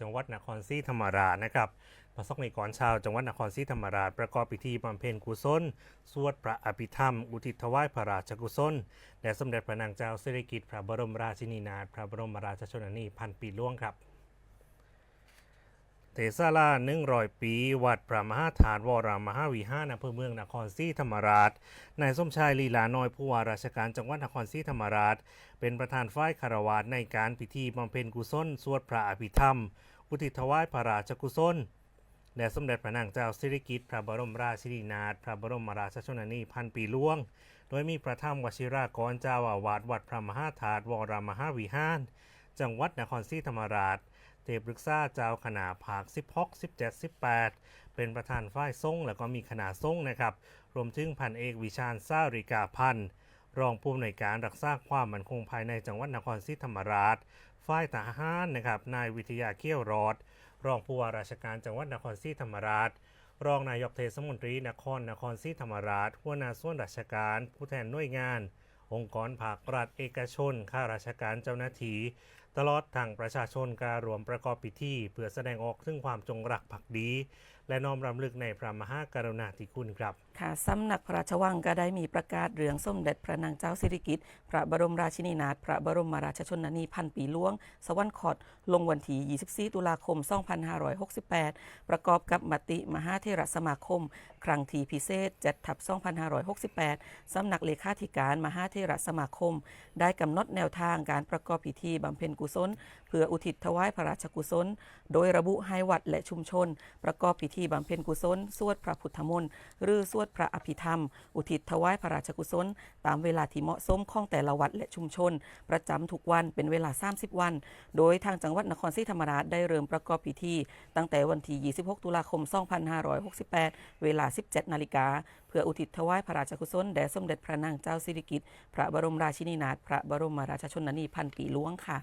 จังหวัดนครศรีธรรมราชนะครับพระสบนิกรชาวจังหวัดนครศรีธรรมราชประกอบพิธีบำเพ็ญกุศล สวดพระอภิธรรม อุทิศถวายพระราชกุศลแด่สมเด็จพระนางเจ้าสิริกิติ์พระบรมราชินีนาถพระบรมราชชนนีพันปีหล่วงครับ เทศาลาหนึ่งรอยปี วัดพระมหาธาตุวรมหาวิหารอำเภอเมืองนครศรีธรรมราช นายสมชายลีลาน้อยผู้ว่าราชการจังหวัดนครศรีธรรมราช เป็นประธานฝ่ายคารวาสในการพิธีบำเพ็ญกุศล สวดพระอภิธรรม อุทิศถวายพระราชกุศลแด่สมเด็จพระนางเจ้าสิริกิติ์พระบรมราชินีนาถพระบรมราชชนนีพันปีหล่วง โดยมีพระธรรมวชิรากรเจ้าวาสวัดพระมหาธาตุวรมหาวิหาร จังหวัดนครศรีธรรมราชเทพฤกษาเจ้าคณะภาค 16 17 18 เป็นประธานฝ่ายทรงแล้วก็มีคณะทรงนะครับ รวมถึงพันเอกวิชาญซาริกาพันธ์รองผู้อำนวยการรักษาความมั่นคงภายในจังหวัดนครศรีธรรมราช ฝ่ายทหารนะครับ นายวิทยาเขี้ยวรอด รองผู้ว่าราชการจังหวัดนครศรีธรรมราช รองนายกเทศมนตรีนครนครศรีธรรมราชหัวหน้าส่วนราชการ ผู้แทนหน่วยงาน องค์กรภาครัฐเอกชน ข้าราชการเจ้าหน้าที่ตลอดทางประชาชนการรวมประกอบพิธีเพื่อแสดงออกถึงความจงรักภักดีและน้อมรำลึกในพระมหากรุณาธิคุณครับ ค่ะสำนักพระราชวังก็ได้มีประกาศเรื่องสมเด็จพระนางเจ้าสิริกิติ์พระบรมราชินีนาถพระบรมราชชนนีพันปีหลวง สวรรคตลงวันที่24 ตุลาคม 2568 ประกอบกับมติมหาเทรสมาคม ครั้งที่พิเศษ7ทับ2568สำนักเลขาธิการมหาเทรสมาคม ได้กำหนดแนวทางการประกอบพิธีบำเพ็ญกุศล เพื่ออุทิศถวายพระราชกุศล โดยระบุให้วัดและชุมชน ประกอบพิธีขี่บำเพ็ญกุศล สวดพระพุทธมนต์หรือสวดพระอภิธรรม อุทิศถวายพระราชกุศล ตามเวลาที่เหมาะสมของแต่ละวัดและชุมชน ประจำทุกวันเป็นเวลา 30 วัน โดยทางจังหวัดนครศรีธรรมราชได้เริ่มประกอบพิธี ตั้งแต่วันที่ 26 ตุลาคม 2568 เวลา 17 นาฬิกาเพื่ออุทิศถวายพระราชกุศลแด่สมเด็จพระนางเจ้าสิริกิติ์พระบรมราชินีนาถพระบรมราชชนนีพันปีหลวงค่ะ